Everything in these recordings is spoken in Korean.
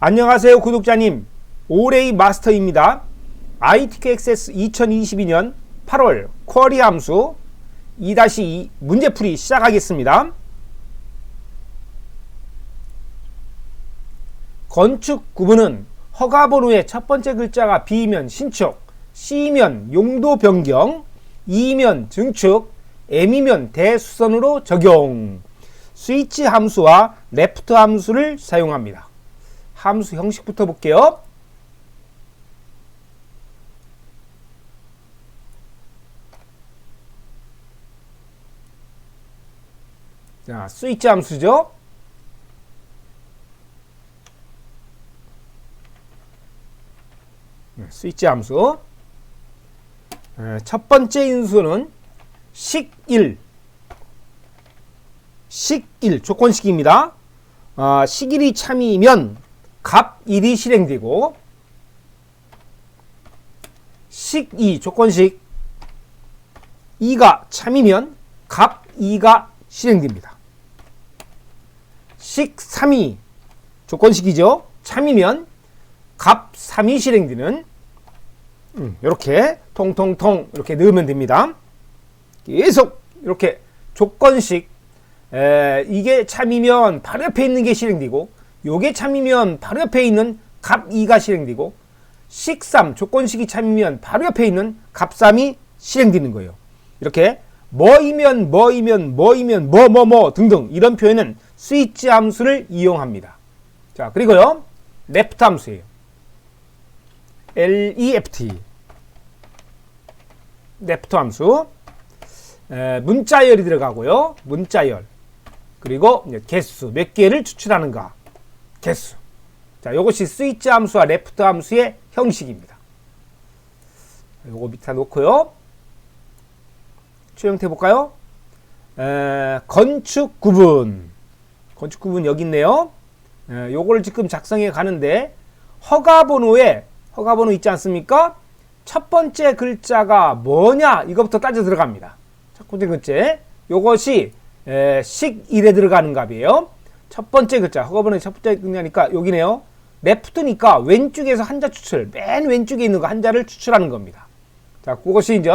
안녕하세요 구독자님. 오레이 마스터입니다. ITK 액세스 2022년 8월 쿼리 함수 2-2 문제풀이 시작하겠습니다. 건축 구분은 허가번호의 첫 번째 글자가 B면 신축 C면 용도 변경 E면 증축 M이면 대수선으로 적용. 스위치 함수와 레프트 함수를 사용합니다 함수 형식부터 볼게요. 자, 스위치 함수죠. 네, 스위치 함수. 네, 첫 번째 인수는 식1. 식1 조건식입니다. 아, 식1이 참이면 갑 1이 실행되고 식 2 조건식 2가 참이면 갑 2가 실행됩니다. 식 3이 조건식이죠. 참이면 갑 3이 실행되는 음, 이렇게 통통통 이렇게 넣으면 됩니다. 계속 이렇게 조건식 에, 이게 참이면 바로 옆에 있는 게 실행되고 요게 참이면 바로 옆에 있는 갑 2가 실행되고 식3 조건식이 참이면 바로 옆에 있는 갑 3이 실행되는 거예요. 이렇게 뭐이면 뭐이면 뭐이면 뭐 뭐 뭐 등등 이런 표현은 스위치 함수를 이용합니다. 자 그리고요 레프트 함수예요. left 레프트 함수 에, 문자열이 들어가고요 문자열 그리고 개수 몇 개를 추출하는가 개수. 자, 이것이 스위치 함수와 레프트 함수의 형식입니다. 요거 밑에 놓고요. 추형태 볼까요? 에, 건축 구분. 건축 구분 여기 있네요. 에, 요걸 지금 작성해 가는데 허가 번호에 허가 번호 있지 않습니까? 첫 번째 글자가 뭐냐? 이것부터 따져 들어갑니다. 첫 번째 글자. 요것이 에, 식 1에 들어가는 값이에요. 첫 번째 글자 허가번호의 첫 번째 글자니까 여기네요. 레프트니까 왼쪽에서 한자 추출 맨 왼쪽에 있는 거 한자를 추출하는 겁니다. 자 그것이 이제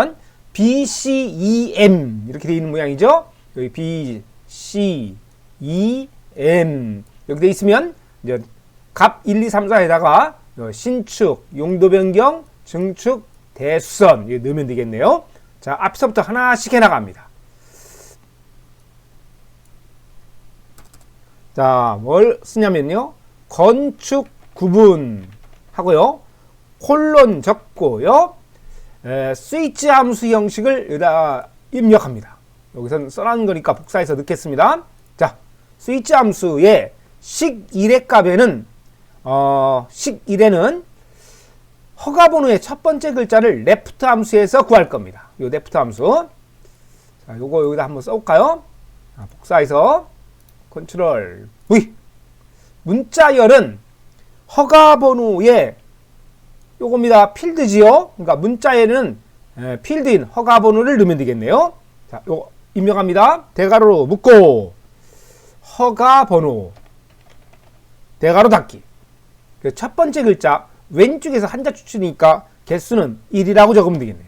B, C, E, M 이렇게 되어 있는 모양이죠. 여기 B, C, E, M 여기 돼 있으면 이제 갑 1, 2, 3, 4에다가 신축, 용도 변경, 증축, 대수선 이거 넣으면 되겠네요. 자 앞서부터 하나씩 해나갑니다. 자, 뭘 쓰냐면요. 건축 구분 하고요. 콜론 적고요. 에, 스위치 함수 형식을 입력합니다. 여기서는 써놓은 거니까 복사해서 넣겠습니다. 자, 스위치 함수의 식 1의 값에는 어, 식 1에는 허가 번호의 첫 번째 글자를 레프트 함수에서 구할 겁니다. 요 레프트 함수. 자, 요거 여기다 한번 써 볼까요? 자, 복사해서 컨트롤 V 문자열은 허가 번호에 요겁니다. 필드지요. 그러니까 문자에는 필드인 허가 번호를 넣으면 되겠네요. 자, 요거 입력합니다. 대괄호로 묶고 허가 번호 대괄호 닫기. 그첫 번째 글자 왼쪽에서 한자 추출이니까 개수는 1이라고 적으면 되겠네요.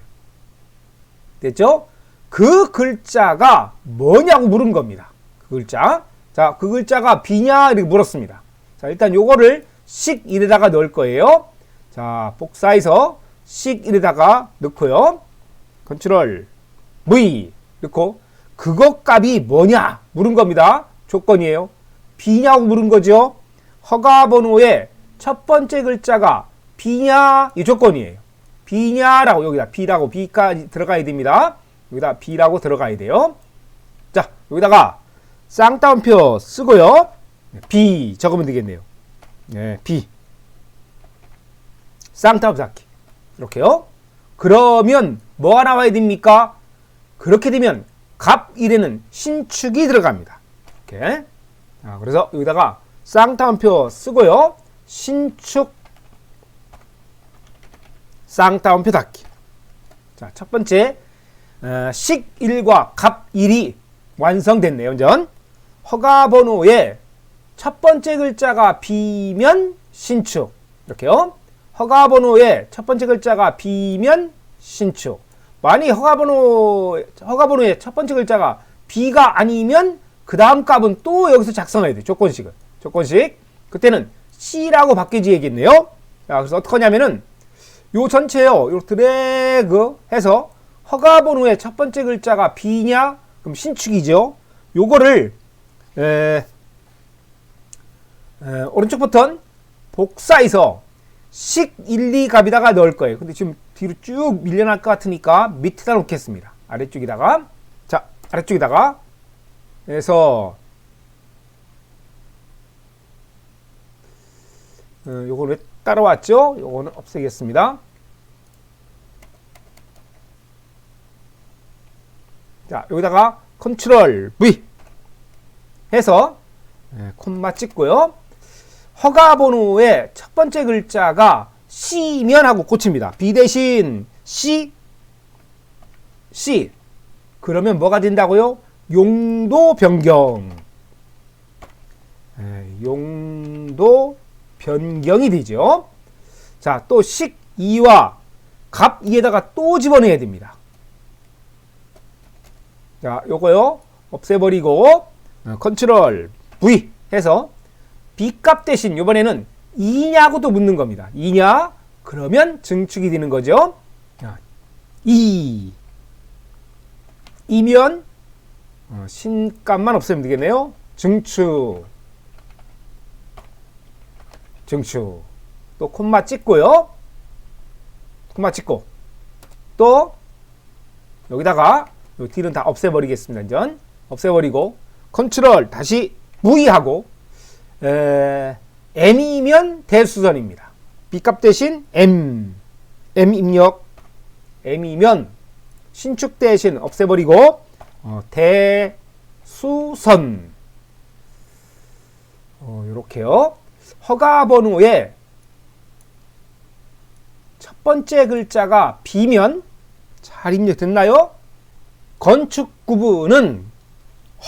됐죠? 그 글자가 뭐냐고 물은 겁니다. 그 글자. 자, 그 글자가 비냐 이렇게 물었습니다. 자, 일단 요거를 식 1에다가 넣을 거예요. 자, 복사해서 식 1에다가 넣고요. 컨트롤 V 넣고 그것 값이 뭐냐 물은 겁니다. 조건이에요. 비냐고 물은 거죠. 허가 번호의 첫 번째 글자가 비냐 이 조건이에요. 비냐라고 여기다 B라고 B까지 들어가야 됩니다. 여기다 B라고 들어가야 돼요. 자, 여기다가 쌍따옴표 쓰고요. B 적으면 되겠네요. 네, B. 쌍따옴 쌓기. 이렇게요. 그러면 뭐가 나와야 됩니까? 그렇게 되면 갑 1에는 신축이 들어갑니다. 이렇게. 자, 그래서 여기다가 쌍따옴표 쓰고요. 신축 쌍따옴표 닫기. 자, 첫 번째 어, 식 1과 갑 1이 완성됐네요. 전 허가 번호에 첫 번째 글자가 B면 신축. 이렇게요. 허가 번호의 첫 번째 글자가 B면 신축. 만약 허가 번호 허가 번호의 첫 번째 글자가 B가 아니면 그 다음 값은 또 여기서 작성해야 돼. 조건식을. 조건식. 그때는 C라고 바뀌지 얘기했네요. 자, 그래서 어떻게 하냐면은 요 전체요. 요 드래그 해서 허가 번호의 첫 번째 글자가 B냐? 그럼 신축이죠. 요거를 에, 에, 오른쪽 버튼 복사해서 식 1, 2 값에다가 넣을 거예요. 근데 지금 뒤로 쭉 밀려날 것 같으니까 밑에다 놓겠습니다. 아래쪽에다가 자 아래쪽에다가 그래서 어, 요걸 왜 따라왔죠? 요거는 없애겠습니다. 자 여기다가 컨트롤 V 해서 예, 콤마 찍고요. 허가 번호의 첫 번째 글자가 C면 하고 고칩니다. B 대신 C, C. 그러면 뭐가 된다고요? 용도 변경. 에, 용도 변경이 되죠. 자, 또 식 2와 값 2에다가 또 집어넣어야 됩니다. 자, 요거요. 없애버리고 어, 컨트롤 V 해서 B값 대신 이번에는 2냐고도 묻는 겁니다. 2냐? 그러면 증축이 되는 거죠. 2. 2면 어, 신값만 없애면 되겠네요. 증축. 증축. 또 콤마 찍고요. 콤마 찍고 또 여기다가 요 뒤는 다 없애버리겠습니다. 전 없애버리고 컨트롤 다시 V 하고 에, M이면 대수선입니다. B값 대신 M. M 입력. M이면 신축 대신 없애버리고 어, 대수선. 어, 요렇게요. 허가 번호에 첫 번째 글자가 B면 잘 입력됐나요? 건축 구분은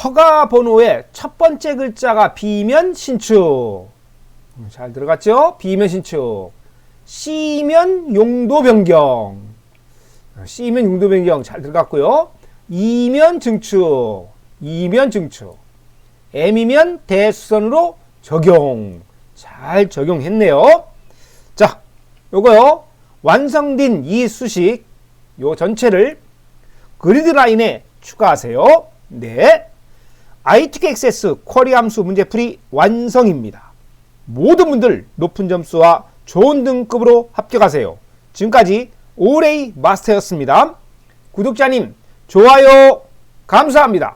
허가 번호의 첫 번째 글자가 B면 신축. 음, 잘 들어갔죠? B면 신축. C면 용도 변경. 어, C면 용도 변경 잘 들어갔고요. E면 증축. E면 증축. M이면 대수선으로 적용. 잘 적용했네요. 자, 요거요. 완성된 이 수식 요 전체를 그리드 라인에 추가하세요. 네. ITK 액세스 쿼리 함수 문제풀이 완성입니다. 모든 분들 높은 점수와 좋은 등급으로 합격하세요. 지금까지 오레이 마스터였습니다. 구독자님, 좋아요, 감사합니다.